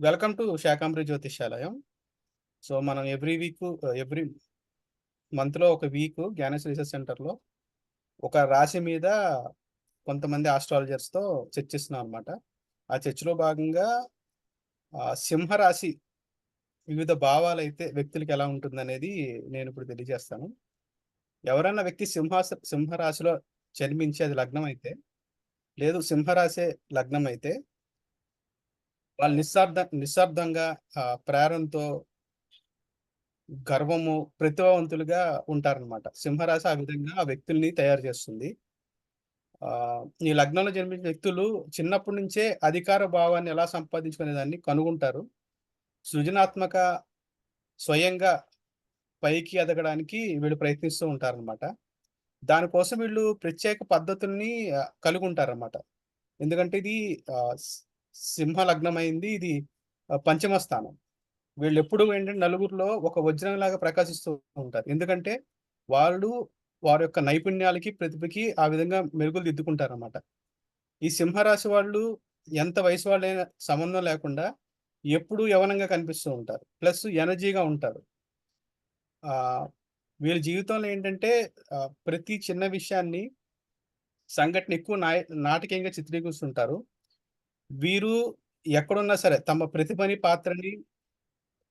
Welcome to Shakambari జ్యోతిషాలయం so, మనం every week every మంత్‌లో ఒక వీక్ జ్ఞానేశ్వర రీసెర్చ్ సెంటర్‌లో ఒక రాశి మీద కొంతమంది ఆస్ట్రాలజర్స్‌తో చర్చిస్తున్నాం అనమాట. ఆ చర్చలో భాగంగా సింహరాశి వివిధ భావాలు అయితే వ్యక్తులకి ఎలా ఉంటుందనేది నేను ఇప్పుడు తెలియజేస్తాను. ఎవరన్నా వ్యక్తి సింహాస సింహరాశిలో జన్మించేది అది లగ్నం అయితే, లేదు సింహరాశే లగ్నం అయితే వాళ్ళు నిస్సార్థ నిశ్శబ్దంగా ప్రేరణతో గర్వము, ప్రతిభావంతులుగా ఉంటారనమాట. సింహరాశి ఆ విధంగా ఆ వ్యక్తుల్ని తయారు చేస్తుంది. ఈ లగ్నంలో జన్మించిన వ్యక్తులు చిన్నప్పటి నుంచే అధికార భావాన్ని ఎలా సంపాదించుకునే దాన్ని కనుగొంటారు. సృజనాత్మక స్వయంగా పైకి ఎదగడానికి వీళ్ళు ప్రయత్నిస్తూ ఉంటారనమాట. దానికోసం వీళ్ళు ప్రత్యేక పద్ధతుల్ని కలుగుంటారనమాట ఎందుకంటే ఇది సింహ లగ్నమైంది. ఇది పంచమ స్థానం. వీళ్ళు ఎప్పుడు ఏంటంటే నలుగురిలో ఒక వజ్రంలాగా ప్రకాశిస్తూ ఉంటారు. ఎందుకంటే వాళ్ళు వారి యొక్క నైపుణ్యాలకి, ప్రతిభకి ఆ విధంగా మెరుగులు దిద్దుకుంటారు అన్నమాట ఈ సింహరాశి వాళ్ళు ఎంత వయసు వాళ్ళైనా సంబంధం లేకుండా ఎప్పుడూ యవ్వనంగా కనిపిస్తూ ఉంటారు. ప్లస్ ఎనర్జీగా ఉంటారు. వీళ్ళ జీవితంలో ఏంటంటే ప్రతి చిన్న విషయాన్ని సంఘటన ఎక్కువ నాయ నాటకీయంగా చిత్రీకరిస్తుంటారు. వీరు ఎక్కడున్నా సరే తమ ప్రతిభని, పాత్రని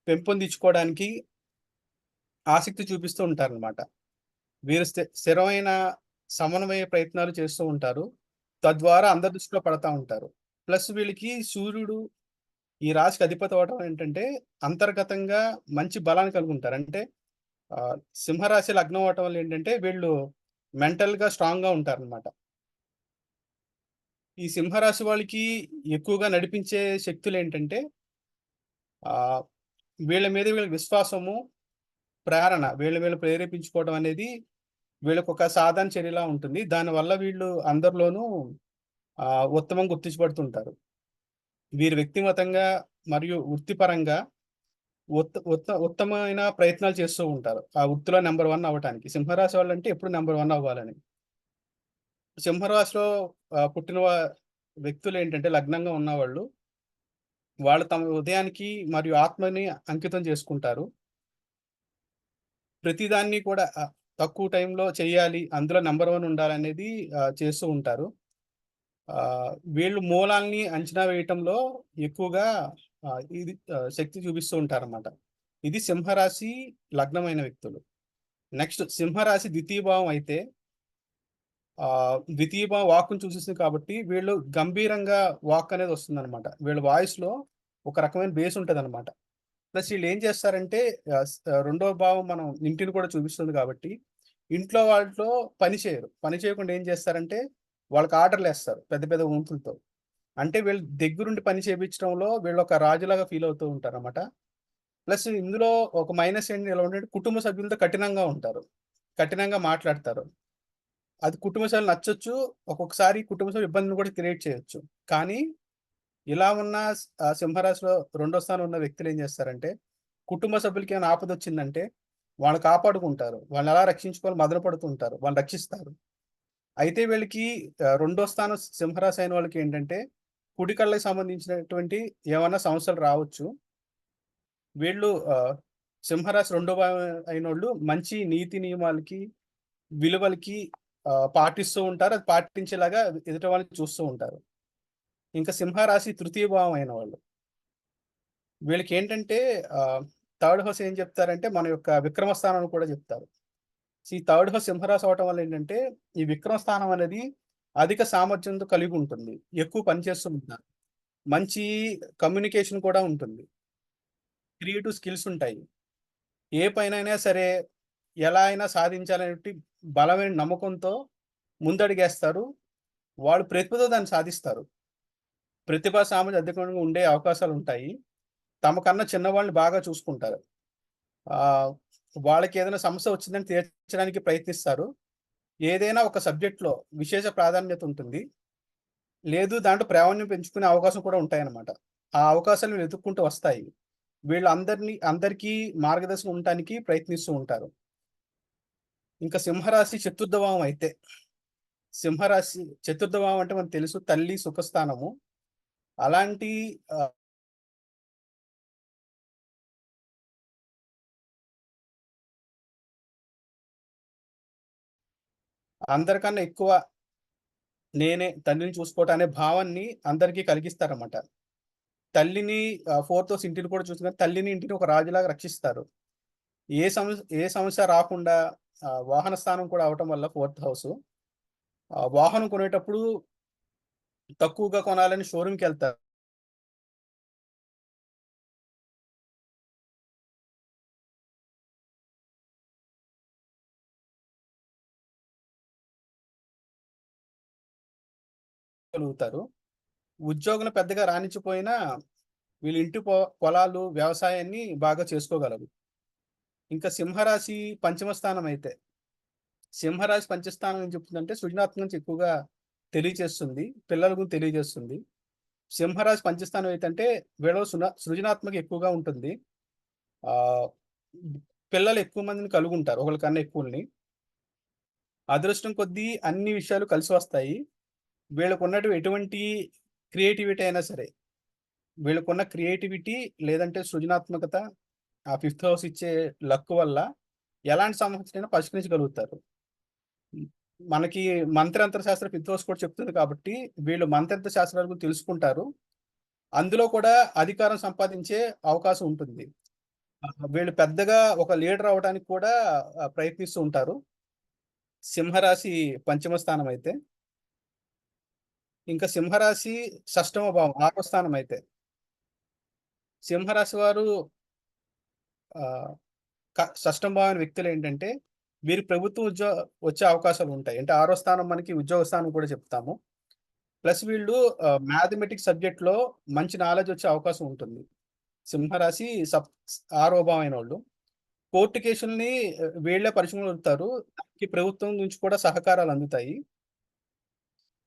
పెంపొందించుకోవడానికి ఆసక్తి చూపిస్తూ ఉంటారనమాట. వీరు స్థి స్థిరమైన సమన్వయ ప్రయత్నాలు చేస్తూ ఉంటారు. తద్వారా అందరి దృష్టిలో పడతా ఉంటారు. ప్లస్ వీళ్ళకి సూర్యుడు ఈ రాశికి అధిపతి అవడం ఏంటంటే అంతర్గతంగా మంచి బలాన్ని కలిగి ఉంటారు. అంటే సింహరాశి లగ్నం అవటం వల్ల ఏంటంటే వీళ్ళు మెంటల్‌గా స్ట్రాంగ్‌గా ఉంటారనమాట. ఈ సింహరాశి వాళ్ళకి ఎక్కువగా నడిపించే శక్తులు ఏంటంటే వీళ్ళ మీద వీళ్ళకి విశ్వాసము, ప్రేరణ వీళ్ళ వీళ్ళు ప్రేరేపించుకోవడం అనేది వీళ్ళకొక సాధారణ చర్యలా ఉంటుంది. దానివల్ల వీళ్ళు అందరిలోనూ ఉత్తమం గుర్తించబడుతుంటారు. వీరు వ్యక్తిగతంగా మరియు వృత్తిపరంగా ఉత్త ఉత్త ఉత్తమమైన ప్రయత్నాలు చేస్తూ ఉంటారు. ఆ వృత్తిలో నెంబర్ వన్ అవ్వటానికి. సింహరాశి వాళ్ళంటే ఎప్పుడు నెంబర్ వన్ అవ్వాలని. సింహరాశిలో పుట్టిన వ్యక్తులు ఏంటంటే లగ్నంగా ఉన్నవాళ్ళు వాళ్ళు తమ ఉదయానికి మరియు ఆత్మని అంకితం చేసుకుంటారు. ప్రతిదాన్ని కూడా తక్కువ టైంలో చేయాలి. అందులో నెంబర్ వన్ ఉండాలనేది చేస్తూ ఉంటారు. వీళ్ళు మూలాల్ని అంచనా వేయటంలో ఎక్కువగా ఇది శక్తి చూపిస్తూ ఉంటారన్నమాట. ఇది సింహరాశి లగ్నమైన వ్యక్తులు. నెక్స్ట్ సింహరాశి ద్వితీయ భావం అయితే ద్వితీయ వాక్ను చూసేసింది కాబట్టి వీళ్ళు గంభీరంగా వాక్ అనేది వస్తుందన్నమాట. వీళ్ళ వాయిస్‌లో ఒక రకమైన బేస్ ఉంటుంది అనమాట ప్లస్ వీళ్ళు ఏం చేస్తారంటే రెండో భావం మనం ఇంటిని కూడా చూపిస్తుంది కాబట్టి ఇంట్లో వాళ్ళతో పని చేయరు. పని చేయకుండా ఏం చేస్తారంటే వాళ్ళకి ఆర్డర్లు వేస్తారు పెద్ద పెద్ద వంతులతో. అంటే వీళ్ళు దగ్గరుండి పని చేయించడంలో వీళ్ళు ఒక రాజులాగా ఫీల్ అవుతూ ఉంటారన్నమాట. ప్లస్ ఇందులో ఒక మైనస్ ఏంటి ఎలా ఉంటే కుటుంబ సభ్యులతో కఠినంగా ఉంటారు. కఠినంగా మాట్లాడతారు. అది కుటుంబ సభ్యులు నచ్చొచ్చు. ఒక్కొక్కసారి కుటుంబ సభ్యులు ఇబ్బందిని కూడా క్రియేట్ చేయొచ్చు. కానీ ఇలా ఉన్న సింహరాశిలో రెండో స్థానం ఉన్న వ్యక్తులు ఏం చేస్తారంటే కుటుంబ సభ్యులకి ఏమైనా ఆపద వచ్చిందంటే వాళ్ళు కాపాడుకుంటారు. వాళ్ళని ఎలా రక్షించుకోవాలో మదన పడుతుంటారు వాళ్ళు వాళ్ళని రక్షిస్తారు. అయితే వీళ్ళకి రెండో స్థానం సింహరాశి అయిన వాళ్ళకి ఏంటంటే కుడి కళ్ళకి సంబంధించినటువంటి ఏమైనా సమస్యలు రావచ్చు. వీళ్ళు సింహరాశి రెండో అయిన వాళ్ళు మంచి నీతి నియమాలకి, విలువలకి పాటిస్తూ ఉంటారు. అది పాటించేలాగా ఎదుటి వాళ్ళని చూస్తూ ఉంటారు. ఇంకా సింహరాశి తృతీయ భావం అయిన వాళ్ళు. వీళ్ళకి ఏంటంటే థర్డ్ హౌస్ ఏం చెప్తారంటే మన యొక్క విక్రమ స్థానం కూడా చెప్తారు. ఈ థర్డ్ హౌస్ సింహరాశి అవ్వటం వల్ల ఏంటంటే ఈ విక్రమ స్థానం అనేది అధిక సామర్థ్యంతో కలిగి ఉంటుంది. ఎక్కువ పనిచేస్తూ ఉంటారు. మంచి కమ్యూనికేషన్ కూడా ఉంటుంది. క్రియేటివ్ స్కిల్స్ ఉంటాయి. ఏ పైన సరే ఎలా అయినా సాధించాలనేటి బలమైన నమ్మకంతో ముందడిగేస్తారు వాళ్ళు ప్రతిభతో దాన్ని సాధిస్తారు. ప్రతిభా సామర్థ్యం అధికంగా ఉండే అవకాశాలుంటాయి. తమకన్నా చిన్నవాళ్ళని బాగా చూసుకుంటారు. వాళ్ళకి ఏదైనా సమస్య వచ్చిందని తీర్చడానికి ప్రయత్నిస్తారు. ఏదైనా ఒక సబ్జెక్ట్‌లో విశేష ప్రాధాన్యత ఉంటుంది. లేదు దాంట్లో ప్రావీణ్యం పెంచుకునే అవకాశం కూడా ఉంటాయన్నమాట. ఆ అవకాశాలు వెతుక్కుంటూ వస్తాయి. వీళ్ళందరినీ అందరికీ మార్గదర్శనం ఉండటానికి ప్రయత్నిస్తూ ఉంటారు. ఇంకా సింహరాశి చతుర్థభావం అయితే సింహరాశి చతుర్థభావం అంటే మనకు తెలుసు తల్లి సుఖస్థానము. అలాంటి అందరికన్నా ఎక్కువ నేనే తండ్రిని చూసుకోవటం అనే భావాన్ని అందరికీ కలిగిస్తారన్నమాట. తల్లిని ఫోర్త్ హౌస్ ఇంటిని కూడా చూసుకుని తల్లిని ఇంటిని ఒక రాజులాగా రక్షిస్తారు. ఏ సమస్య ఏ సమస్య రాకుండా వాహన స్థానం కూడా అవటం వల్ల ఫోర్త్ హౌస్. వాహనం కొనేటప్పుడు తక్కువగా కొనాలని షోరూమ్కి వెళ్తారు. గలుగుతారు ఉద్యోగులు పెద్దగా రాణించిపోయినా వీళ్ళు ఇంటి పొ పొలాలు వ్యవసాయాన్ని బాగా చేసుకోగలరు. ఇంకా సింహరాశి పంచమ స్థానం అయితే. సింహరాశి పంచస్థానం ఏం చెప్తుందంటే సృజనాత్మకం ఎక్కువగా తెలియజేస్తుంది పిల్లల గురించి తెలియజేస్తుంది సింహరాశి పంచస్థానం ఏంటంటే వీళ్ళలో సృణ సృజనాత్మక ఎక్కువగా ఉంటుంది. పిల్లలు ఎక్కువ మందిని కలుగుంటారు ఉంటారు ఒకరికన్నా ఎక్కువని అదృష్టం కొద్దీ అన్ని విషయాలు కలిసి వస్తాయి. వీళ్ళకు ఉన్నట్టు ఎటువంటి క్రియేటివిటీ అయినా సరే వీళ్ళకున్న క్రియేటివిటీ లేదంటే సృజనాత్మకత ఆ ఫిఫ్త్ హౌస్ ఇచ్చే లక్ వల్ల ఎలాంటి సమస్యనైనా పరిష్కరించగలుగుతారు. మనకి మంత్రంత్ర శాస్త్ర ఫిఫ్త్ హౌస్ కూడా చెప్తుంది కాబట్టి వీళ్ళు మంత్రంత్ర శాస్త్రాల గురించి తెలుసుకుంటారు. అందులో కూడా అధికారం సంపాదించే అవకాశం ఉంటుంది. వీళ్ళు పెద్దగా ఒక లీడర్ అవడానికి కూడా ప్రయత్నిస్తూ ఉంటారు. సింహరాశి పంచమ స్థానం అయితే. ఇంకా సింహరాశి షష్టమ భావం ఆరో స్థానం అయితే. సింహరాశి వారు స్పష్టం క- వ్యక్తులు ఏంటంటే వీరి ప్రభుత్వం ఉద్యోగ వచ్చే అవకాశాలు ఉంటాయి. అంటే ఆరో స్థానం మనకి ఉద్యోగ స్థానం కూడా చెప్తాము. ప్లస్ వీళ్ళు మ్యాథమెటిక్స్ సబ్జెక్ట్లో మంచి నాలెడ్జ్ వచ్చే అవకాశం ఉంటుంది. సింహరాశి సబ్ ఆరో వాళ్ళు. కోర్టు కేసుల్ని వీళ్ళే పరిశ్రమలు దానికి ప్రభుత్వం నుంచి కూడా సహకారాలు అందుతాయి.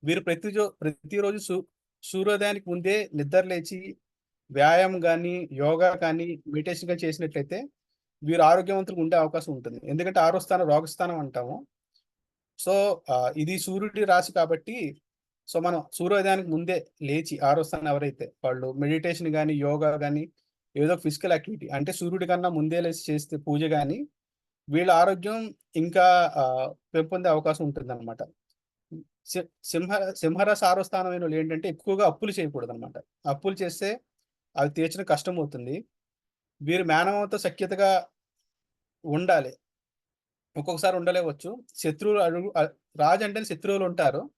వీరు ప్రతి ప్రతిరోజు సూ సూర్యోదయానికి ముందే నిద్ర లేచి వ్యాయామం కానీ యోగా కానీ మెడిటేషన్ కానీ చేసినట్లయితే వీరు ఆరోగ్యవంతులు ఉండే అవకాశం ఉంటుంది. ఎందుకంటే ఆరో స్థానం రోగస్థానం అంటాము. సో ఇది సూర్యుడి రాశి కాబట్టి సో మనం సూర్యోదయానికి ముందే లేచి ఆరో స్థానం ఎవరైతే వాళ్ళు మెడిటేషన్ కానీ యోగా కానీ ఏదో ఫిజికల్ యాక్టివిటీ అంటే సూర్యుడి కన్నా ముందే లేచి చేస్తే పూజ కానీ వీళ్ళ ఆరోగ్యం ఇంకా పెంపొందే అవకాశం ఉంటుంది అనమాట సింహ సింహరాశి ఆరో స్థానమైన వాళ్ళు ఏంటంటే ఎక్కువగా అప్పులు చేయకూడదు అనమాట అప్పులు చేస్తే అవి తీర్చడం కష్టం అవుతుంది వీరు మేనమామతో సఖ్యతగా ఉండాలి. ఒక్కొక్కసారి ఉండలేవచ్చు. శత్రువులు అడుగు రాజు అంటే శత్రువులు ఉంటారు.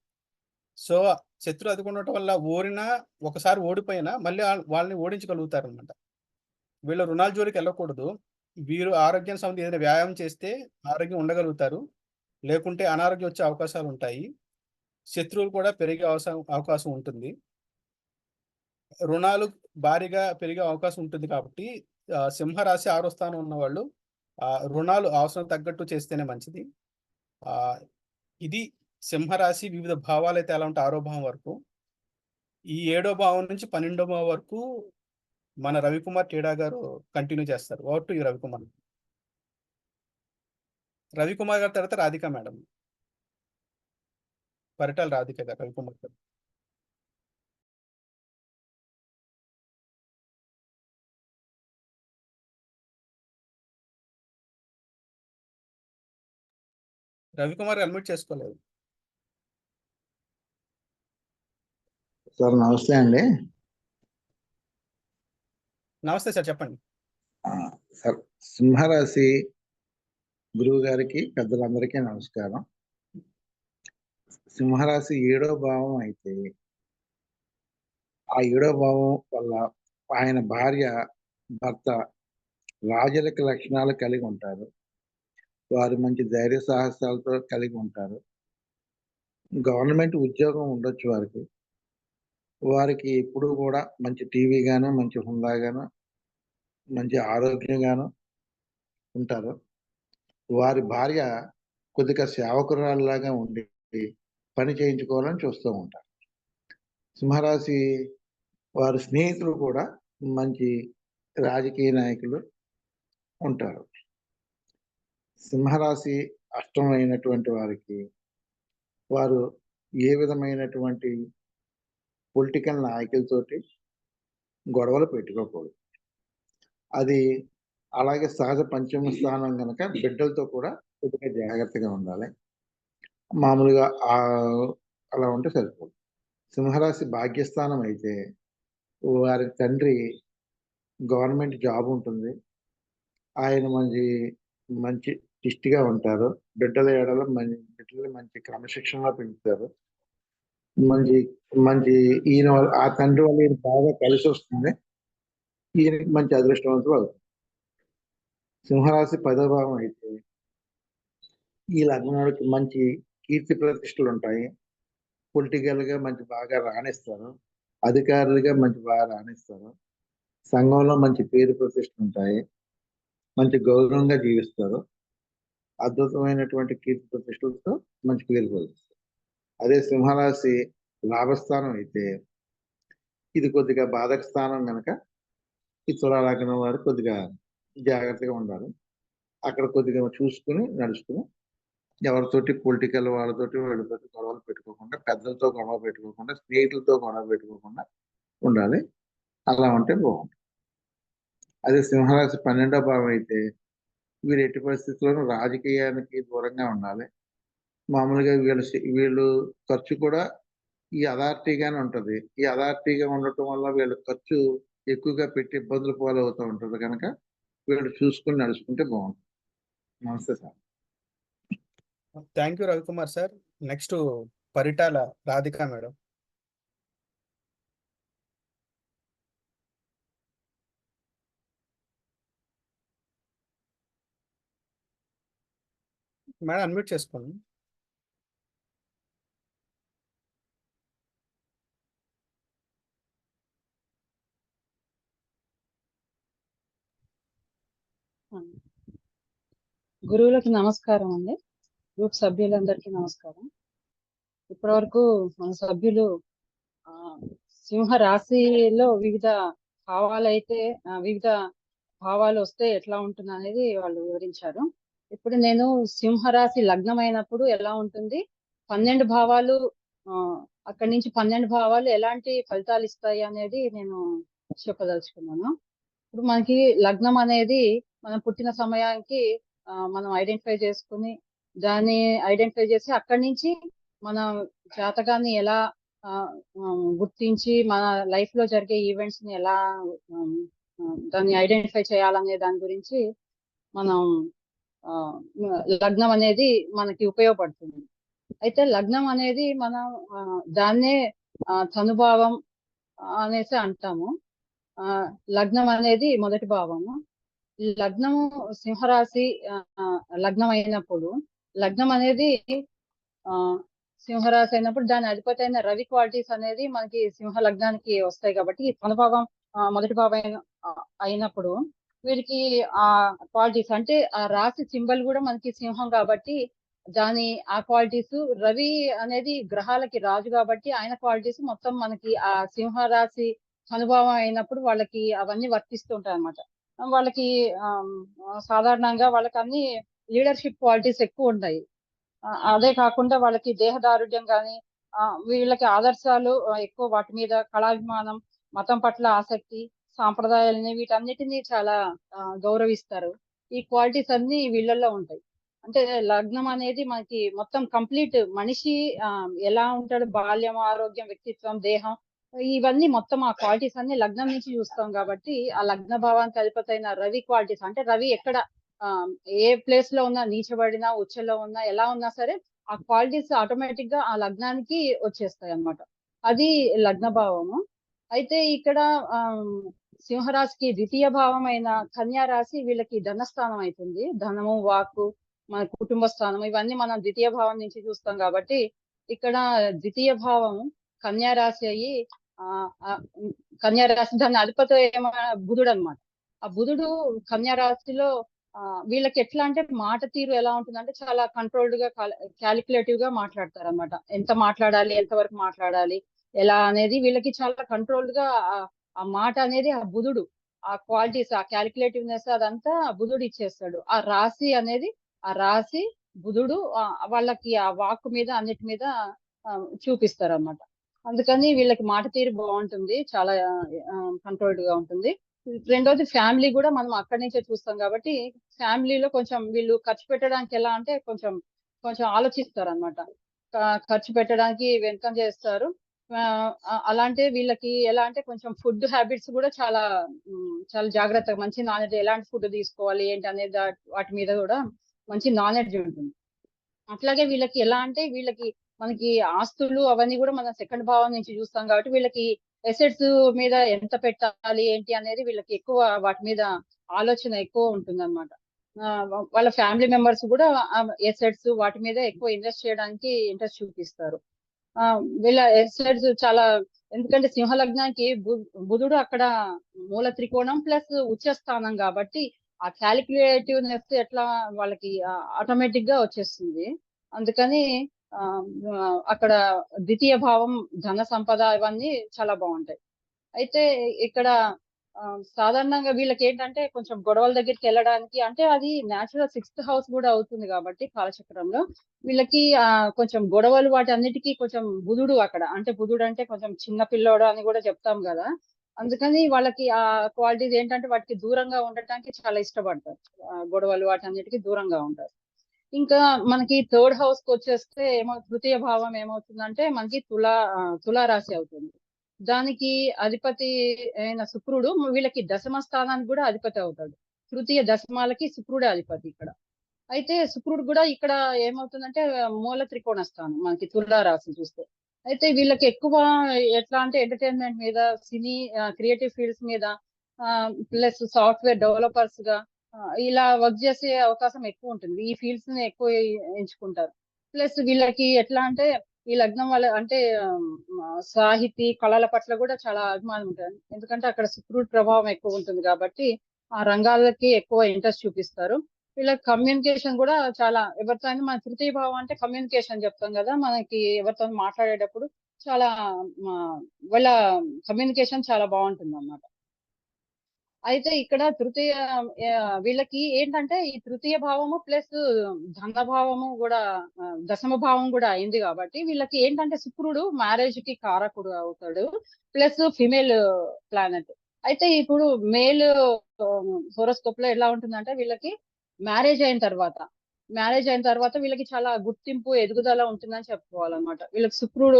సో శత్రువు అదుకుండటం వల్ల ఓడినా ఒకసారి ఓడిపోయినా మళ్ళీ వాళ్ళ- వాళ్ళని ఓడించగలుగుతారు అనమాట వీళ్ళు రుణాల జోలికి వెళ్ళకూడదు. వీరు ఆరోగ్యం సంబంధించి ఏదైనా వ్యాయామం చేస్తే ఆరోగ్యం ఉండగలుగుతారు. లేకుంటే అనారోగ్యం వచ్చే అవకాశాలు ఉంటాయి. శత్రువులు కూడా పెరిగే అవసరం అవకాశం ఉంటుంది. రుణాలు భారీగా పెరిగే అవకాశం ఉంటుంది కాబట్టి సింహరాశి ఆరో స్థానం ఉన్న వాళ్ళు రుణాలు అవసరం తగ్గట్టు చేస్తేనే మంచిది. ఇది సింహరాశి వివిధ భావాలు అయితే ఎలా ఉంటాయి? ఆరో భావం వరకు. ఈ ఏడో భావం నుంచి పన్నెండో భావం వరకు మన రవికుమార్ టేడా గారు కంటిన్యూ చేస్తారు. ఓవర్ టు ఈ రవికుమార్. రవికుమార్ గారి తర్వాత రాధిక మేడం. పరిటాల రాధిక గారు రవికుమార్ గారు. రవికుమార్ అడ్మిట్ చేసుకోలేదు. సార్ నమస్తే అండి. నమస్తే సార్ చెప్పండి. సార్ సింహరాశి గురువు గారికి పెద్దలందరికీ నమస్కారం. సింహరాశి ఏడో భావం అయితే ఆ ఏడో భావం వల్ల ఆయన భార్య భర్త రాజరిక లక్షణాలు కలిగి ఉంటారు. వారు మంచి ధైర్య సాహసాలతో కలిగి ఉంటారు. గవర్నమెంట్ ఉద్యోగం ఉండొచ్చు వారికి. వారికి ఎప్పుడు కూడా మంచి టీవీ గాను మంచి హుందాగాను మంచి ఆరోగ్యంగాను ఉంటారు. వారి భార్య కొద్దిగా సేవకురాల్లాగా ఉండి పని చేయించుకోవాలని చూస్తూ ఉంటారు. సింహరాశి వారి స్నేహితులు కూడా మంచి రాజకీయ నాయకులు ఉంటారు. సింహరాశి అష్టమైనటువంటి వారికి వారు ఏ విధమైనటువంటి పొలిటికల్ నాయకులతోటి గొడవలు పెట్టుకోకూడదు. అది అలాగే సహజ పంచమ స్థానం కనుక బిడ్డలతో కూడా కొద్దిగా జాగ్రత్తగా ఉండాలి. మామూలుగా అలా ఉంటే సరిపోదు. సింహరాశి భాగ్యస్థానం అయితే వారి తండ్రి గవర్నమెంట్ జాబ్ ఉంటుంది. ఆయన మంచి మంచి టిస్ట్గా ఉంటారు. బిడ్డల ఏడలో మంచి బిడ్డలు మంచి క్రమశిక్షణలో పెంచుతారు. మంచి మంచి ఈయన ఆ తండ్రి వల్ల ఈయన బాగా కలిసి వస్తుంది. ఈయనకి మంచి అదృష్టవంతులు అవుతుంది సింహరాశి పదభావం అయితే ఈ లగ్నానికి మంచి కీర్తి ప్రతిష్టలు ఉంటాయి. పొలిటికల్గా మంచి బాగా రాణిస్తారు. అధికారులుగా మంచి బాగా రాణిస్తారు. సంఘంలో మంచి పేరు ప్రతిష్టలు ఉంటాయి. మంచి గౌరవంగా జీవిస్తారు. అద్భుతమైనటువంటి కీర్తి ప్రతిష్టలతో మంచి పేరు పొందుతుంది అదే సింహరాశి లాభస్థానం అయితే ఇది కొద్దిగా బాధక స్థానం కనుక ఈ తులాలగ్నం వారు కొద్దిగా జాగ్రత్తగా ఉండాలి. అక్కడ కొద్దిగా చూసుకుని నడుచుకుని ఎవరితోటి పొలిటికల్ వాళ్ళతోటి వీళ్ళతోటి గొడవలు పెట్టుకోకుండా పెద్దలతో గొడవ పెట్టుకోకుండా స్నేహితులతో గొడవ పెట్టుకోకుండా ఉండాలి. అలా ఉంటే బాగుంటుంది. అదే సింహరాశి పన్నెండో భావం అయితే వీరు ఎట్టి పరిస్థితుల్లోనూ రాజకీయానికి దూరంగా ఉండాలి. మామూలుగా వీళ్ళ వీళ్ళు ఖర్చు కూడా ఈ అథారిటీగానే ఉంటుంది. ఈ అథారిటీగా ఉండటం వల్ల వీళ్ళ ఖర్చు ఎక్కువగా పెట్టి ఇబ్బందులు పాలవుతూ ఉంటుంది కనుక వీళ్ళు చూసుకుని నడుచుకుంటే బాగుంటుంది. నమస్తే sir. Thank you Ravikumar sir. Next Paritala Radhika madam. Madam unmute చేసుకోండి. గురువులకు నమస్కారం అండి. గ్రూప్ సభ్యులందరికీ నమస్కారం. ఇప్పటి వరకు మన సభ్యులు ఆ, సింహ రాశిలో వివిధ భావాలు అయితే వివిధ భావాలు వస్తే ఎట్లా ఉంటుంది అనేది వాళ్ళు వివరించారు. ఇప్పుడు నేను సింహరాశి లగ్నం అయినప్పుడు ఎలా ఉంటుంది? పన్నెండు భావాలు ఆ, అక్కడి నుంచి పన్నెండు భావాలు ఎలాంటి ఫలితాలు ఇస్తాయి అనేది నేను చెప్పదలుచుకున్నాను. ఇప్పుడు మనకి లగ్నం అనేది మనం పుట్టిన సమయానికి మనం ఐడెంటిఫై చేసుకుని దాన్ని ఐడెంటిఫై చేసి అక్కడి నుంచి మన జాతకాన్ని ఎలా ఆ, గుర్తించి మన లైఫ్లో జరిగే ఈవెంట్స్ని ఎలా దాన్ని ఐడెంటిఫై చేయాలనే దాని గురించి మనం లగ్నం అనేది మనకి ఉపయోగపడుతుంది. అయితే లగ్నం అనేది మనం ఆ, దాన్నే ఆ, తనుభావం అనేసి అంటాము. ఆ, లగ్నం అనేది మొదటి భావము. లగ్నము సింహరాశి లగ్నం అయినప్పుడు లగ్నం అనేది ఆ సింహరాశి అయినప్పుడు దాని అధిపతి అయిన రవి క్వాలిటీస్ అనేది మనకి సింహ లగ్నానికి వస్తాయి కాబట్టి తనుభావం మొదటి భావం అయిన- అయినప్పుడు వీరికి ఆ క్వాలిటీస్ అంటే ఆ రాశి సింబల్ కూడా మనకి సింహం కాబట్టి దాని ఆ క్వాలిటీస్ రవి అనేది గ్రహాలకి రాజు కాబట్టి ఆయన క్వాలిటీస్ మొత్తం మనకి ఆ సింహ రాశి అనుభవం అయినప్పుడు వాళ్ళకి అవన్నీ వర్తిస్తుంటాయి అనమాట అన్నమాట. వాళ్ళకి సాధారణంగా వాళ్ళకి అన్ని లీడర్షిప్ క్వాలిటీస్ ఎక్కువ ఉంటాయి. ఆ, అదే కాకుండా వాళ్ళకి దేహదారుఢ్యం కానీ వీళ్ళకి ఆదర్శాలు ఎక్కువ వాటి మీద కళాభిమానం మతం పట్ల ఆసక్తి సాంప్రదాయాలని వీటన్నిటిని చాలా గౌరవిస్తారు. ఈ క్వాలిటీస్ అన్ని వీళ్ళల్లో ఉంటాయి. అంటే లగ్నం అనేది మనకి మొత్తం కంప్లీట్ మనిషి ఎలా ఉంటాడు? బాల్యం ఆరోగ్యం వ్యక్తిత్వం దేహం ఇవన్నీ మొత్తం ఆ క్వాలిటీస్ అన్ని లగ్నం నుంచి చూస్తాం కాబట్టి ఆ లగ్న భావానికి అధిపతైన రవి క్వాలిటీస్. అంటే రవి ఎక్కడ ఏ ప్లేస్లో ఉన్నా నీచబడినా ఉచ్చలో ఉన్నా ఎలా ఉన్నా సరే ఆ క్వాలిటీస్ ఆటోమేటిక్గా ఆ లగ్నానికి వచ్చేస్తాయి అన్నమాట అది లగ్న భావము. అయితే ఇక్కడ సింహరాశికి ద్వితీయ భావం అయిన కన్యా రాశి వీళ్ళకి ధనస్థానం అవుతుంది ధనము వాక్కు మన కుటుంబ స్థానం ఇవన్నీ మనం ద్వితీయ భావం నుంచి చూస్తాం కాబట్టి ఇక్కడ ద్వితీయ భావం కన్యా రాశి అయ్యి ఆ కన్యా రాశి దాని అధిపతి బుధుడు అన్నమాట. ఆ బుధుడు కన్యా రాశిలో ఆ, వీళ్ళకి ఎట్లా అంటే మాట తీరు ఎలా ఉంటుందంటే చాలా కంట్రోల్డ్గా క్యాలిక్యులేటివ్గా మాట్లాడతారు అనమాట ఎంత మాట్లాడాలి ఎంత వరకు మాట్లాడాలి ఎలా అనేది వీళ్ళకి చాలా కంట్రోల్డ్గా ఆ- మాట అనేది ఆ బుధుడు ఆ క్వాలిటీస్ ఆ క్యాలిక్యులేటివ్నెస్ అదంతా ఆ బుధుడు ఇచ్చేస్తాడు. ఆ రాశి అనేది ఆ రాశి బుధుడు వాళ్ళకి ఆ వాక్ మీద అన్నిటి మీద చూపిస్తారు అన్నమాట అందుకని వీళ్ళకి మాట తీరు బాగుంటుంది చాలా కంట్రోల్డ్గా ఉంటుంది. రెండోది ఫ్యామిలీ కూడా మనం అక్కడి నుంచే చూస్తాం కాబట్టి ఫ్యామిలీలో కొంచెం వీళ్ళు ఖర్చు పెట్టడానికి ఎలా అంటే కొంచెం కొంచెం ఆలోచిస్తారు అనమాట ఖర్చు పెట్టడానికి వెనుకం చేస్తారు. అలాంటి వీళ్ళకి ఎలా అంటే కొంచెం ఫుడ్ హ్యాబిట్స్ కూడా చాలా చాలా జాగ్రత్తగా మంచి నాలెడ్జ్ ఎలాంటి ఫుడ్ తీసుకోవాలి ఏంటి అనేది వాటి మీద కూడా మంచి నాలెడ్జ్ ఉంటుంది. అట్లాగే వీళ్ళకి ఎలా అంటే వీళ్ళకి మనకి ఆస్తులు అవన్నీ కూడా మనం సెకండ్ భావం నుంచి చూస్తాం కాబట్టి వీళ్ళకి ఎసెట్స్ మీద ఎంత పెట్టాలి ఏంటి అనేది వీళ్ళకి ఎక్కువ వాటి మీద ఆలోచన ఎక్కువ ఉంటుంది అనమాట వాళ్ళ ఫ్యామిలీ మెంబర్స్ కూడా ఎసెట్స్ వాటి మీద ఎక్కువ ఇన్వెస్ట్ చేయడానికి ఇంట్రెస్ట్ చూపిస్తారు. వీళ్ళ ఎసెట్స్ చాలా ఎందుకంటే సింహ లగ్నానికి బుధుడు అక్కడ మూల త్రికోణం ప్లస్ ఉచ్చ స్థానం కాబట్టి ఆ క్యాలిక్యులేటివ్నెస్ ఎట్లా వాళ్ళకి ఆటోమేటిక్గా వచ్చేస్తుంది. అందుకని ఆ, అక్కడ ద్వితీయ భావం ధన సంపద ఇవన్నీ చాలా బాగుంటాయి. అయితే ఇక్కడ సాధారణంగా వీళ్ళకి ఏంటంటే కొంచెం గొడవల దగ్గరికి వెళ్ళడానికి అంటే అది న్యాచురల్ సిక్స్త్ హౌస్ కూడా అవుతుంది కాబట్టి కాలచక్రంలో. వీళ్ళకి ఆ కొంచెం గొడవలు వాటి అన్నిటికీ కొంచెం బుధుడు అక్కడ. అంటే బుధుడు అంటే కొంచెం చిన్న పిల్లోడు అని కూడా చెప్తాం కదా. అందుకని వాళ్ళకి ఆ క్వాలిటీస్ ఏంటంటే వాటికి దూరంగా ఉండటానికి చాలా ఇష్టపడతారు. గొడవలు వాటి అన్నిటికీ దూరంగా ఉంటారు. ఇంకా మనకి థర్డ్ హౌస్కి వచ్చేస్తే ఏమో తృతీయ భావం ఏమవుతుందంటే మనకి తులా తులారాశి అవుతుంది. దానికి అధిపతి అయిన శుక్రుడు వీళ్ళకి దశమ స్థానానికి కూడా అధిపతి అవుతాడు. తృతీయ దశమాలకి శుక్రుడే అధిపతి ఇక్కడ. అయితే శుక్రుడు కూడా ఇక్కడ ఏమవుతుందంటే మూల త్రికోణ స్థానం మనకి తులారాశి చూస్తే. అయితే వీళ్ళకి ఎక్కువ ఎట్లా అంటే ఎంటర్టైన్మెంట్ మీద సినీ క్రియేటివ్ ఫీల్డ్స్ మీద ప్లస్ సాఫ్ట్వేర్ డెవలపర్స్గా ఇలా వర్క్ చేసే అవకాశం ఎక్కువ ఉంటుంది. ఈ ఫీల్డ్స్ని ఎక్కువ ఎంచుకుంటారు. ప్లస్ వీళ్ళకి ఎట్లా అంటే ఈ లగ్నం వల్ల అంటే ఆమ్, సాహితీ కళల పట్ల కూడా చాలా అభిమానం ఉంటుంది. ఎందుకంటే అక్కడ శుక్రుడి ప్రభావం ఎక్కువ ఉంటుంది కాబట్టి ఆ రంగాలకి ఎక్కువ ఇంట్రెస్ట్ చూపిస్తారు. వీళ్ళకి కమ్యూనికేషన్ కూడా చాలా ఎవరితో మన తృతీయ భావం అంటే కమ్యూనికేషన్ చెప్తాం కదా మనకి ఎవరితో మాట్లాడేటప్పుడు చాలా వాళ్ళ కమ్యూనికేషన్ చాలా బాగుంటుంది అన్నమాట అయితే ఇక్కడ తృతీయ వీళ్ళకి ఏంటంటే ఈ తృతీయ భావము ప్లస్ ధన భావము కూడా దశమ భావం కూడా అయింది కాబట్టి వీళ్ళకి ఏంటంటే శుక్రుడు మ్యారేజ్కి కారకుడు అవుతాడు ప్లస్ ఫిమేల్ ప్లానెట్. అయితే ఇప్పుడు మేల్ హోరోస్కోప్లో ఎలా ఉంటుందంటే వీళ్ళకి మ్యారేజ్ అయిన తర్వాత మ్యారేజ్ అయిన తర్వాత వీళ్ళకి చాలా గుర్తింపు ఎదుగుదల ఉంటుందని చెప్పుకోవాలన్నమాట. వీళ్ళకి శుక్రుడు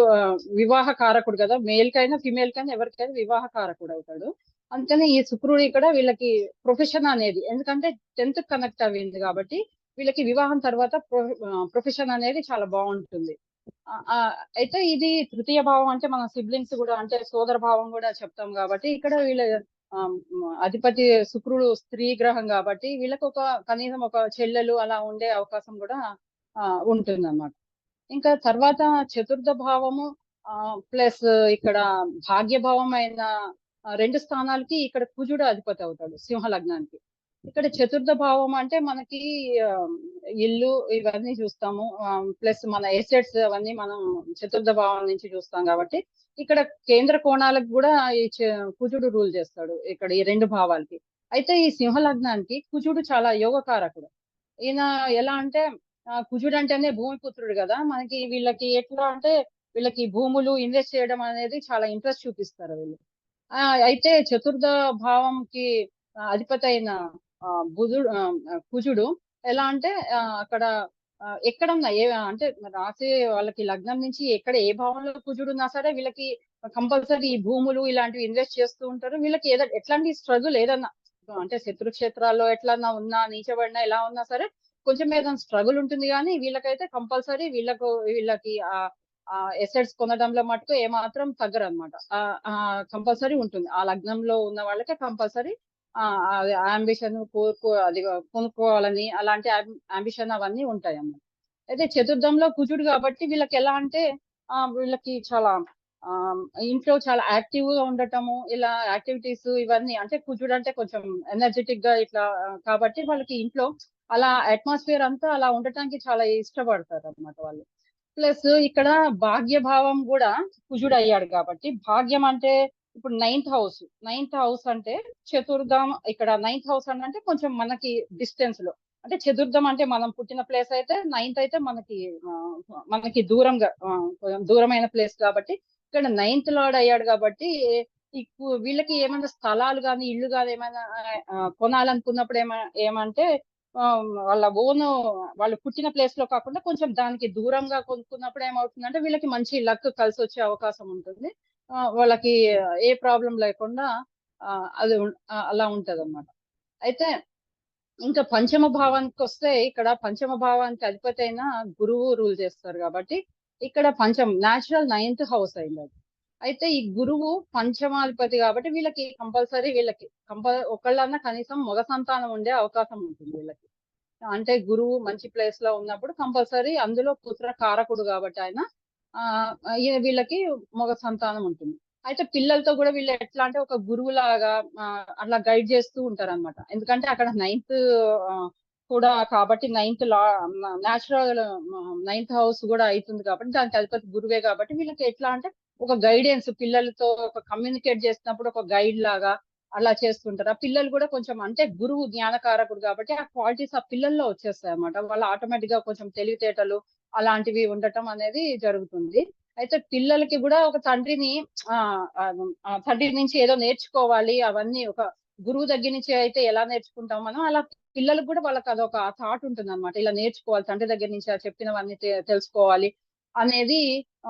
వివాహ కారకుడు కదా మేల్ కైనా ఫిమేల్ కైనా ఎవరికైనా వివాహ కారకుడు అవుతాడు. అందుకని ఈ శుక్రుడు ఇక్కడ వీళ్ళకి ప్రొఫెషన్ అనేది ఎందుకంటే టెన్త్ కనెక్ట్ అయింది కాబట్టి వీళ్ళకి వివాహం తర్వాత ప్రొఫెషన్ అనేది చాలా బాగుంటుంది. ఆ, అయితే ఇది తృతీయ భావం అంటే మన సిబ్లింగ్స్ కూడా అంటే సోదర భావం కూడా చెప్తాం కాబట్టి ఇక్కడ వీళ్ళ ఆ, అధిపతి శుక్రుడు స్త్రీ గ్రహం కాబట్టి వీళ్ళకి ఒక కనీసం ఒక చెల్లెలు అలా ఉండే అవకాశం కూడా ఉంటుంది అన్నమాట ఇంకా తర్వాత చతుర్థ భావము ప్లస్ ఇక్కడ భాగ్యభావం అయిన రెండు స్థానాలకి ఇక్కడ కుజుడు అధిపతి అవుతాడు సింహ లగ్నానికి ఇక్కడ చతుర్థ భావం అంటే మనకి ఇల్లు ఇవన్నీ చూస్తాము. ప్లస్ మన ఎసెట్స్ అవన్నీ మనం చతుర్థ భావం నుంచి చూస్తాం కాబట్టి ఇక్కడ కేంద్ర కోణాలకు కూడా ఈ కుజుడు రూల్ చేస్తాడు ఇక్కడ ఈ రెండు భావాలకి. అయితే ఈ సింహ లగ్నానికి కుజుడు చాలా యోగకారకుడు. ఈయన ఎలా అంటే కుజుడు అంటేనే భూమిపుత్రుడు కదా. మనకి వీళ్ళకి ఎట్లా అంటే వీళ్ళకి భూములు ఇన్వెస్ట్ చేయడం అనేది చాలా ఇంట్రెస్ట్ చూపిస్తారు వీళ్ళు. అయితే చతుర్థ భావంకి అధిపతి అయిన ఆ, బుధుడు కుజుడు ఎలా అంటే అక్కడ ఎక్కడ ఎక్కడన్నా ఏ అంటే రాసే వాళ్ళకి లగ్నం నుంచి ఎక్కడ ఏ భావంలో కుజుడు ఉన్నా సరే వీళ్ళకి కంపల్సరీ భూములు ఇలాంటివి ఇన్వెస్ట్ చేస్తూ ఉంటారు. వీళ్ళకి ఏదో ఎట్లాంటి స్ట్రగుల్ ఏదన్నా అంటే శత్రు క్షేత్రాల్లో ఎట్లన్నా ఉన్నా నీచబడినా ఎలా ఉన్నా సరే కొంచెం ఏదైనా స్ట్రగుల్ ఉంటుంది కానీ వీళ్ళకైతే కంపల్సరీ వీళ్ళకు వీళ్ళకి ఆ ఎసెట్స్ కొనడంలో మటుకు ఏమాత్రం తగ్గరు అనమాట కంపల్సరీ ఉంటుంది. ఆ లగ్నంలో ఉన్న వాళ్ళకి కంపల్సరీ అంబిషన్ కోరుకో అది కొనుక్కోవాలని అలాంటి అంబిషన్ అవన్నీ ఉంటాయి అన్నమాట అయితే చతుర్థంలో కుజుడు కాబట్టి వీళ్ళకి ఎలా అంటే వీళ్ళకి చాలా ఆ ఇంట్లో చాలా యాక్టివ్గా ఉండటము ఇలా యాక్టివిటీస్ ఇవన్నీ అంటే కుజుడు అంటే కొంచెం ఎనర్జెటిక్గా ఇట్లా కాబట్టి వాళ్ళకి ఇంట్లో అలా అట్మాస్ఫియర్ అంతా అలా ఉండటానికి చాలా ఇష్టపడతారు అనమాట వాళ్ళు. ప్లస్ ఇక్కడ భాగ్యభావం కూడా కుజుడు అయ్యాడు కాబట్టి భాగ్యం అంటే ఇప్పుడు నైన్త్ హౌస్. నైన్త్ హౌస్ అంటే చతుర్థం ఇక్కడ నైన్త్ హౌస్ అని అంటే కొంచెం మనకి డిస్టెన్స్లో. అంటే చతుర్థం అంటే మనం పుట్టిన ప్లేస్ అయితే నైన్త్ అయితే మనకి మనకి దూరంగా దూరమైన ప్లేస్ కాబట్టి ఇక్కడ నైన్త్ లార్డ్ అయ్యాడు కాబట్టి వీళ్ళకి ఏమైనా స్థలాలు కానీ ఇల్లు కానీ ఏమైనా కొనాలనుకున్నప్పుడు ఏమ ఏమంటే వాళ్ళ ఓన్ వాళ్ళు పుట్టిన ప్లేస్లో కాకుండా కొంచెం దానికి దూరంగా కొనుక్కున్నప్పుడు ఏమవుతుందంటే వీళ్ళకి మంచి లక్ కలిసి వచ్చే అవకాశం ఉంటుంది. ఆ, వాళ్ళకి ఏ ప్రాబ్లం లేకుండా అది అలా ఉంటది అనమాట అయితే ఇంకా పంచమ భావానికి వస్తే ఇక్కడ పంచమ భావానికి అధిపతి అయిన గురువు రూల్ చేస్తారు కాబట్టి ఇక్కడ పంచం న్యాచురల్ నైన్త్ హౌస్ అయింది అది. అయితే ఈ గురువు పంచమాధిపతి కాబట్టి వీళ్ళకి కంపల్సరీ వీళ్ళకి కంపల్ ఒకళ్ళన్నా కనీసం మగ సంతానం ఉండే అవకాశం ఉంటుంది వీళ్ళకి. అంటే గురువు మంచి ప్లేస్లో ఉన్నప్పుడు కంపల్సరీ అందులో పుత్ర కారకుడు కాబట్టి ఆయన ఆ వీళ్ళకి మగ సంతానం ఉంటుంది. అయితే పిల్లలతో కూడా వీళ్ళు ఎట్లా అంటే ఒక గురువు లాగా అట్లా గైడ్ చేస్తూ ఉంటారు అనమాట ఎందుకంటే అక్కడ నైన్త్ కూడా కాబట్టి నైన్త్ లా న్యాచురల్ నైన్త్ హౌస్ కూడా అవుతుంది కాబట్టి దానికి అధిపతి గురువే కాబట్టి వీళ్ళకి ఎట్లా అంటే ఒక గైడెన్స్ పిల్లలతో ఒక కమ్యూనికేట్ చేసినప్పుడు ఒక గైడ్ లాగా అలా చేస్తుంటారు. ఆ పిల్లలు కూడా కొంచెం అంటే గురువు జ్ఞానకారకుడు కాబట్టి ఆ క్వాలిటీస్ ఆ పిల్లల్లో వచ్చేస్తాయి అన్నమాట. వాళ్ళు ఆటోమేటిక్గా కొంచెం తెలివితేటలు అలాంటివి ఉండటం అనేది జరుగుతుంది. అయితే పిల్లలకి కూడా ఒక తండ్రిని ఆ తండ్రి నుంచి ఏదో నేర్చుకోవాలి అవన్నీ ఒక గురువు దగ్గర నుంచి అయితే ఎలా నేర్చుకుంటాం మనం అలా పిల్లలకు కూడా వాళ్ళకి అదొక థాట్ ఉంటుంది అనమాట ఇలా నేర్చుకోవాలి తండ్రి దగ్గర నుంచి చెప్పినవన్నీ తెలుసుకోవాలి అనేది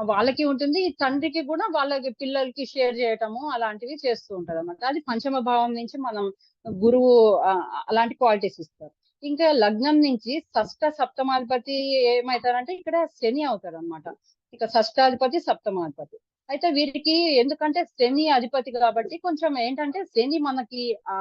వాళ్ళకి ఉంటుంది. తండ్రికి కూడా వాళ్ళకి పిల్లలకి షేర్ చేయటము అలాంటివి చేస్తూ ఉంటారు అనమాట అది పంచమ భావం నుంచి మనం గురువు అలాంటి క్వాలిటీస్ ఇస్తారు. ఇంకా లగ్నం నుంచి షష్ట సప్తమాధిపతి ఏమవుతారంటే ఇక్కడ శని అవుతారు అనమాట ఇక షష్టాధిపతి సప్తమాధిపతి. అయితే వీరికి ఎందుకంటే శని అధిపతి కాబట్టి కొంచెం ఏంటంటే శని మనకి ఆ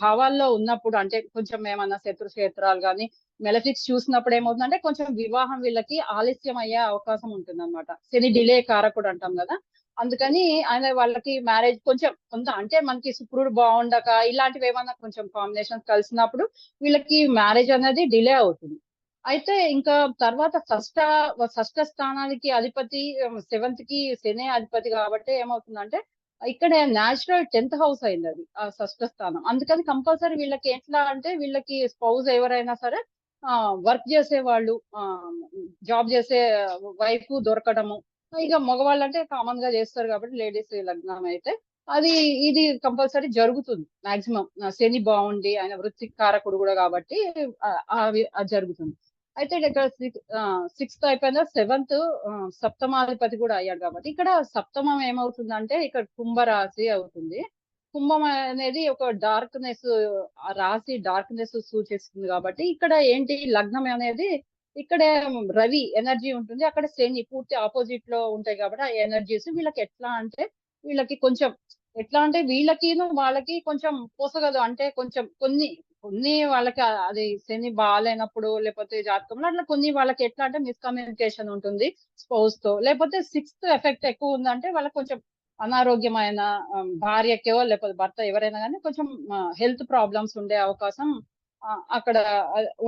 భావాల్లో ఉన్నప్పుడు అంటే కొంచెం ఏమన్నా శత్రు క్షేత్రాలు కానీ మెలఫిక్స్ చూసినప్పుడు ఏమవుతుందంటే కొంచెం వివాహం వీళ్ళకి ఆలస్యం అయ్యే అవకాశం ఉంటుంది అనమాట శని డిలే కారకుడు అంటాం కదా. అందుకని ఆయన వాళ్ళకి మ్యారేజ్ కొంచెం కొంత అంటే మనకి శుక్రుడు బాగుండక ఇలాంటివి ఏమన్నా కొంచెం కాంబినేషన్ కలిసినప్పుడు వీళ్ళకి మ్యారేజ్ అనేది డిలే అవుతుంది. అయితే ఇంకా తర్వాత షష్ట షష్ట స్థానానికి అధిపతి సెవెంత్కి శనే అధిపతి కాబట్టి ఏమవుతుందంటే ఇక్కడ నేచురల్ టెన్త్ హౌస్ అయింది అది ఆ షష్ట స్థానం. అందుకని కంపల్సరీ వీళ్ళకి ఎట్లా అంటే వీళ్ళకి స్పౌజ్ ఎవరైనా సరే ఆ వర్క్ చేసే వాళ్ళు ఆ జాబ్ చేసే వైఫ్ దొరకడము. ఇక మగవాళ్ళు అంటే కామన్గా చేస్తారు కాబట్టి లేడీస్ లగ్నం అయితే అది ఇది కంపల్సరీ జరుగుతుంది మాక్సిమం. శని బాగుండి ఆయన వృత్తి కారకుడు కూడా కాబట్టి అది జరుగుతుంది. అయితే ఇక్కడ సిక్స్త్ అయిపోయిన సెవెంత్ సప్తమాధిపతి కూడా అయ్యాడు కాబట్టి ఇక్కడ సప్తమం ఏమవుతుందంటే ఇక్కడ కుంభరాశి అవుతుంది. కుంభం అనేది ఒక డార్క్నెస్ రాశి డార్క్నెస్ సూచిస్తుంది కాబట్టి ఇక్కడ ఏంటి? లగ్నం అనేది ఇక్కడ రవి ఎనర్జీ ఉంటుంది. అక్కడ శని పూర్తి ఆపోజిట్లో ఉంటాయి కాబట్టి ఆ ఎనర్జీస్ వీళ్ళకి ఎట్లా అంటే వీళ్ళకి కొంచెం ఎట్లా అంటే వీళ్ళకి వాళ్ళకి కొంచెం పోసగదు. అంటే కొంచెం కొన్ని కొన్ని వాళ్ళకి అది శని బాగాలేనప్పుడు లేకపోతే జాతకంలో అట్లా కొన్ని వాళ్ళకి ఎట్లా అంటే మిస్కమ్యూనికేషన్ ఉంటుంది స్పౌస్తో. లేకపోతే సిక్స్త్ ఎఫెక్ట్ ఎక్కువ ఉందంటే వాళ్ళకి కొంచెం అనారోగ్యమైన భార్యకో లేకపోతే భర్త ఎవరైనా కానీ కొంచెం హెల్త్ ప్రాబ్లమ్స్ ఉండే అవకాశం అక్కడ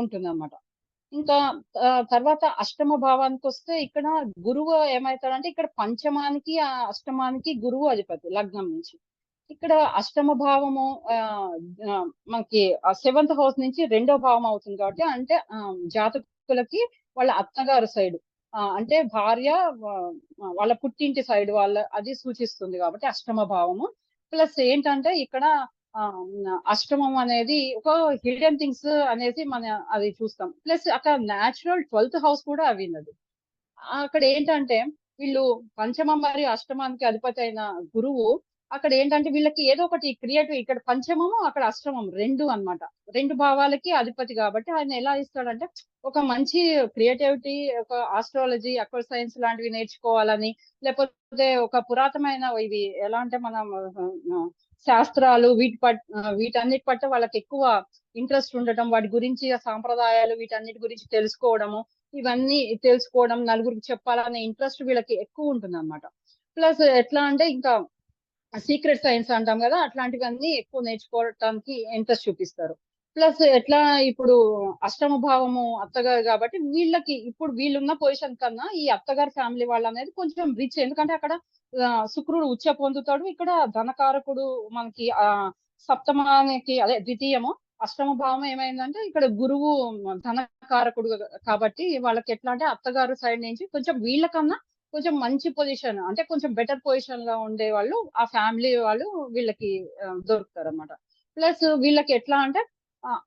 ఉంటుంది అనమాట ఇంకా తర్వాత అష్టమ భావానికి వస్తే ఇక్కడ గురువు ఏమవుతాడంటే ఇక్కడ పంచమానికి అష్టమానికి గురువు అధిపతి లగ్నం నుంచి. ఇక్కడ అష్టమ భావము ఆ, మనకి సెవెంత్ హౌస్ నుంచి రెండో భావం అవుతుంది కాబట్టి అంటే జాతకులకి వాళ్ళ అత్తగారు సైడ్ అంటే భార్య వాళ్ళ పుట్టింటి సైడ్ వాళ్ళ అది సూచిస్తుంది కాబట్టి అష్టమ భావము. ప్లస్ ఏంటంటే ఇక్కడ ఆ, అష్టమం అనేది ఒక హిడెన్ థింగ్స్ అనేది మన అది చూస్తాం. ప్లస్ అక్కడ న్యాచురల్ ట్వెల్త్ హౌస్ కూడా అవినది. అక్కడ ఏంటంటే వీళ్ళు పంచమం మరియు అష్టమానికి అధిపతి అయిన గురువు అక్కడ ఏంటంటే వీళ్ళకి ఏదో ఒకటి క్రియేటివ్ ఇక్కడ పంచమము అక్కడ అష్టమం రెండు అన్నమాట. రెండు భావాలకి అధిపతి కాబట్టి ఆయన ఎలా ఇస్తాడంటే ఒక మంచి క్రియేటివిటీ ఒక ఆస్ట్రాలజీ అక్వర్ సైన్స్ లాంటివి నేర్చుకోవాలని లేకపోతే ఒక పురాతనమైన ఇవి ఎలా అంటే మనం శాస్త్రాలు వీటి పట్ వీటన్నిటి పట్ల వాళ్ళకి ఎక్కువ ఇంట్రెస్ట్ ఉండటం వాటి గురించి సాంప్రదాయాలు వీటన్నిటి గురించి తెలుసుకోవడము ఇవన్నీ తెలుసుకోవడం నలుగురికి చెప్పాలనే ఇంట్రెస్ట్ వీళ్ళకి ఎక్కువ ఉంటుంది అనమాట ప్లస్ ఎట్లా అంటే ఇంకా సీక్రెట్ సైన్స్ అంటాం కదా అట్లాంటివన్నీ ఎక్కువ నేర్చుకోవటానికి ఇంట్రెస్ట్ చూపిస్తారు. ప్లస్ ఎట్లా ఇప్పుడు అష్టమ భావము అత్తగారు కాబట్టి వీళ్ళకి ఇప్పుడు వీళ్ళున్న పొజిషన్ కన్నా ఈ అత్తగారి ఫ్యామిలీ వాళ్ళు అనేది కొంచెం రిచ్ ఎందుకంటే అక్కడ శుక్రుడు ఉచ్చ పొందుతాడు. ఇక్కడ ధనకారకుడు మనకి ఆ సప్తమానికి అదే ద్వితీయము. అష్టమ భావం ఏమైందంటే ఇక్కడ గురువు ధనకారకుడు కాబట్టి వాళ్ళకి ఎట్లా అంటే అత్తగారు సైడ్ నుంచి కొంచెం వీళ్ళకన్నా కొంచెం మంచి పొజిషన్ అంటే కొంచెం బెటర్ పొజిషన్లో ఉండే వాళ్ళు ఆ ఫ్యామిలీ వాళ్ళు వీళ్ళకి దొరుకుతారు అనమాట ప్లస్ వీళ్ళకి ఎట్లా అంటే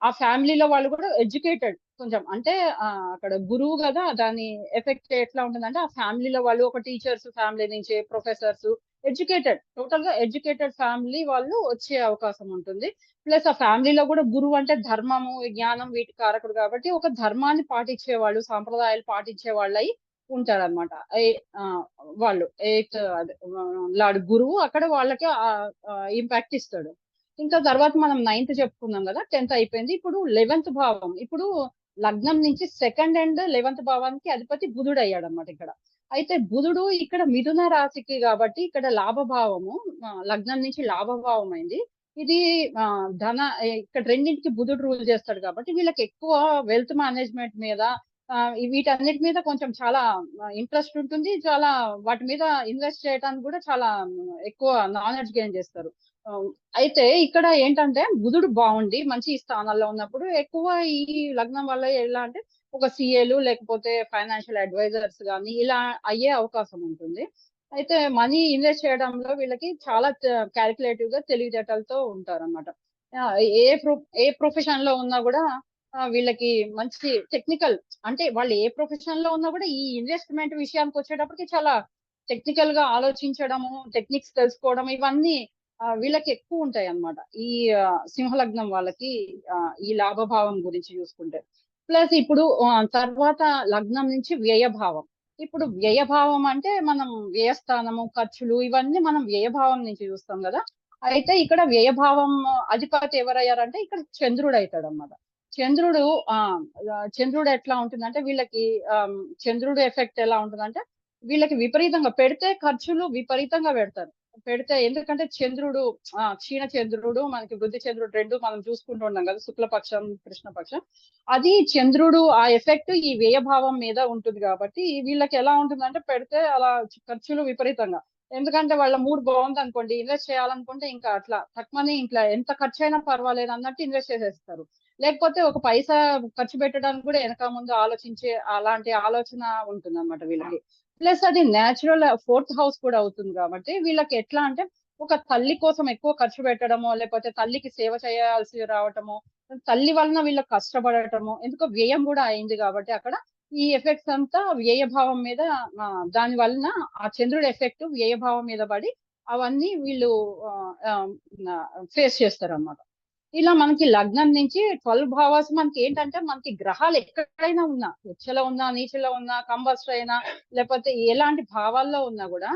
ఆ- ఫ్యామిలీలో వాళ్ళు కూడా ఎడ్యుకేటెడ్ కొంచెం అంటే అక్కడ గురువు కదా దాని ఎఫెక్ట్ ఎట్లా ఉంటుందంటే ఆ ఫ్యామిలీలో వాళ్ళు ఒక టీచర్స్ ఫ్యామిలీ నుంచి ప్రొఫెసర్స్ ఎడ్యుకేటెడ్ టోటల్గా ఎడ్యుకేటెడ్ ఫ్యామిలీ వాళ్ళు వచ్చే అవకాశం ఉంటుంది. ప్లస్ ఆ ఫ్యామిలీలో కూడా గురువు అంటే ధర్మము జ్ఞానం వీటి కారకుడు కాబట్టి ఒక ధర్మాన్ని పాటించే వాళ్ళు సాంప్రదాయాలు పాటించే వాళ్ళు అయి ఉంటారన్నమాట ఏ- ఆ, వాళ్ళు ఎయిత్ లాడు గురువు అక్కడ వాళ్ళకి ఇంపాక్ట్ ఇస్తాడు. ఇంకా తర్వాత మనం నైన్త్ చెప్పుకున్నాం కదా టెన్త్ అయిపోయింది. ఇప్పుడు లెవెన్త్ భావం. ఇప్పుడు లగ్నం నుంచి సెకండ్ అండ్ లెవెన్త్ భావానికి అధిపతి బుధుడు అయ్యాడు అనమాట ఇక్కడ. అయితే బుధుడు ఇక్కడ మిథున రాశికి కాబట్టి ఇక్కడ లాభభావము లగ్నం నుంచి లాభభావం అయింది. ఇది ఆ, ధన ఇక్కడ రెండింటికి బుధుడు రూల్ చేస్తాడు కాబట్టి వీళ్ళకి ఎక్కువ వెల్త్ మేనేజ్మెంట్ మీద వీటన్నిటి మీద కొంచెం చాలా ఇంట్రెస్ట్ ఉంటుంది. చాలా వాటి మీద ఇన్వెస్ట్ చేయడానికి కూడా చాలా ఎక్కువ నాలెడ్జ్ గెయిన్ చేస్తారు. అయితే ఇక్కడ ఏంటంటే బుధుడు బాగుండి మంచి స్థానాల్లో ఉన్నప్పుడు ఎక్కువ ఈ లగ్నం వల్ల ఎలా అంటే ఒక సిఏలు లేకపోతే ఫైనాన్షియల్ అడ్వైజర్స్ కానీ ఇలా అయ్యే అవకాశం ఉంటుంది. అయితే మనీ ఇన్వెస్ట్ చేయడంలో వీళ్ళకి చాలా క్యాలిక్యులేటివ్గా తెలివితేటలతో ఉంటారు అనమాట ఏ ప్రొ ఏ ప్రొఫెషన్లో ఉన్నా కూడా వీళ్ళకి మంచి టెక్నికల్ అంటే వాళ్ళు ఏ ప్రొఫెషన్లో ఉన్నా కూడా ఈ ఇన్వెస్ట్మెంట్ విషయానికి వచ్చేటప్పటికి చాలా టెక్నికల్గా ఆలోచించడము టెక్నిక్స్ తెలుసుకోవడం ఇవన్నీ వీళ్ళకి ఎక్కువ ఉంటాయి అన్నమాట ఈ సింహలగ్నం వాళ్ళకి ఈ లాభభావం గురించి చూసుకుంటే. ప్లస్ ఇప్పుడు తర్వాత లగ్నం నుంచి వ్యయభావం. ఇప్పుడు వ్యయభావం అంటే మనం వ్యయస్థానము ఖర్చులు ఇవన్నీ మనం వ్యయభావం నుంచి చూస్తాం కదా. అయితే ఇక్కడ వ్యయభావం అధిపతి ఎవరయ్యారంటే ఇక్కడ చంద్రుడు అవుతాడు అన్నమాట చంద్రుడు ఆ చంద్రుడు ఎట్లా ఉంటుందంటే వీళ్ళకి చంద్రుడు ఎఫెక్ట్ ఎలా ఉంటుందంటే వీళ్ళకి విపరీతంగా పెడితే ఖర్చులు విపరీతంగా పెడతారు. పెడితే ఎందుకంటే చంద్రుడు ఆ క్షీణ చంద్రుడు మనకి వృద్ధి చంద్రుడు రెండు మనం చూసుకుంటూ ఉన్నాం కదా శుక్లపక్షం కృష్ణపక్షం. అది చంద్రుడు ఆ ఎఫెక్ట్ ఈ వ్యయభావం మీద ఉంటుంది కాబట్టి వీళ్ళకి ఎలా ఉంటుందంటే పెడితే అలా ఖర్చులు విపరీతంగా. ఎందుకంటే వాళ్ళ మూడ్ బాగుంది అనుకోండి ఇన్వెస్ట్ చేయాలనుకుంటే ఇంకా అట్లా తక్కువనే ఇంట్లో ఎంత ఖర్చు అయినా పర్వాలేదు అన్నట్టు ఇన్వెస్ట్ చేసేస్తారు. లేకపోతే ఒక పైసా ఖర్చు పెట్టడానికి కూడా వెనక ముందు ఆలోచించే అలాంటి ఆలోచన ఉంటుంది అనమాట వీళ్ళకి. ప్లస్ అది నేచురల్ ఫోర్త్ హౌస్ కూడా అవుతుంది కాబట్టి వీళ్ళకి ఎట్లా అంటే ఒక తల్లి కోసం ఎక్కువ ఖర్చు పెట్టడమో లేకపోతే తల్లికి సేవ చేయాల్సి రావటము తల్లి వలన వీళ్ళకి కష్టపడటము ఎందుకో వ్యయం కూడా అయింది కాబట్టి అక్కడ ఈ ఎఫెక్ట్స్ అంతా వ్యయభావం మీద దాని వలన ఆ చంద్రుడి ఎఫెక్ట్ వ్యయభావం మీద పడి అవన్నీ వీళ్ళు ఫేస్ చేస్తారు అన్నమాట ఇలా మనకి లగ్నం నుంచి ట్వెల్వ్ భావాస్ మనకి ఏంటంటే మనకి గ్రహాలు ఎక్కడైనా ఉన్నా ఉచ్చలో ఉన్నా నీచలో ఉన్నా కంబస్ట్ అయినా లేకపోతే ఎలాంటి భావాల్లో ఉన్నా కూడా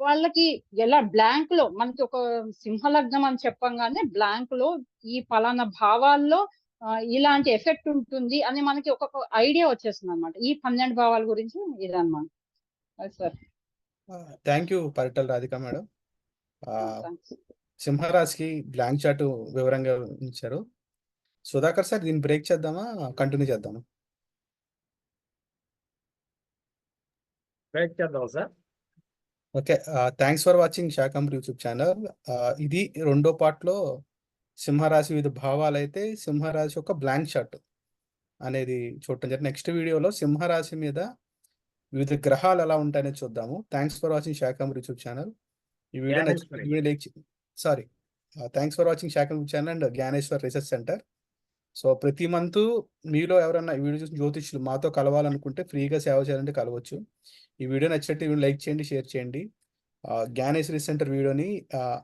వాళ్ళకి ఎలా బ్లాంక్లో మనకి ఒక సింహలగ్నం అని చెప్పంగానే బ్లాంక్లో ఈ పలానా భావాల్లో ఇలాంటి ఎఫెక్ట్ ఉంటుంది అని మనకి ఒక్కొక్క ఐడియా వచ్చేస్తుంది అనమాట ఈ పన్నెండు భావాల గురించి ఇదన్నమాట. Sir. Thank you Paritala Radhika madam. సింహరాశికి blank chart వివరంగా ఇచ్చారు సుధాకర్ సార్ దీన్ని బ్రేక్ చేద్దామా? కంటిన్యూ చేద్దామా? బ్రేక్ చేద్దాం sir okay thanks for watching శాకంబ్ YouTube channel ఇది రెండో పార్ట్లో సింహరాశి వివిధ భావాలు అయితే సింహరాశి యొక్క బ్లాంక్ షాట్ అనేది చూడటం జరిగింది. నెక్స్ట్ వీడియోలో సింహరాశి మీద వివిధ గ్రహాలు ఎలా ఉంటాయనేది చూద్దాము. థ్యాంక్స్ ఫర్ వాచింగ్ శాకంబ్ యూట్యూబ్ ఛానల్ ఈ video Jnaneshwari. Like sorry thanks for watching శాఖ channel and Jnaneshwar research centre so ప్రతి మంత్ మీలో ఎవరైనా ఈ వీడియో చూసిన జ్యోతిష్యులు మాతో కలవాలనుకుంటే ఫ్రీగా సేవ చేయాలంటే కలవచ్చు. ఈ వీడియో నచ్చినట్టు వీడియో లైక్ చేయండి షేర్ చేయండి. Uh, జ్ఞానేశ్వరి సెంటర్ వీడియోని uh,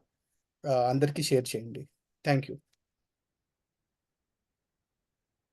uh, అందరికీ షేర్ చేయండి. Thank you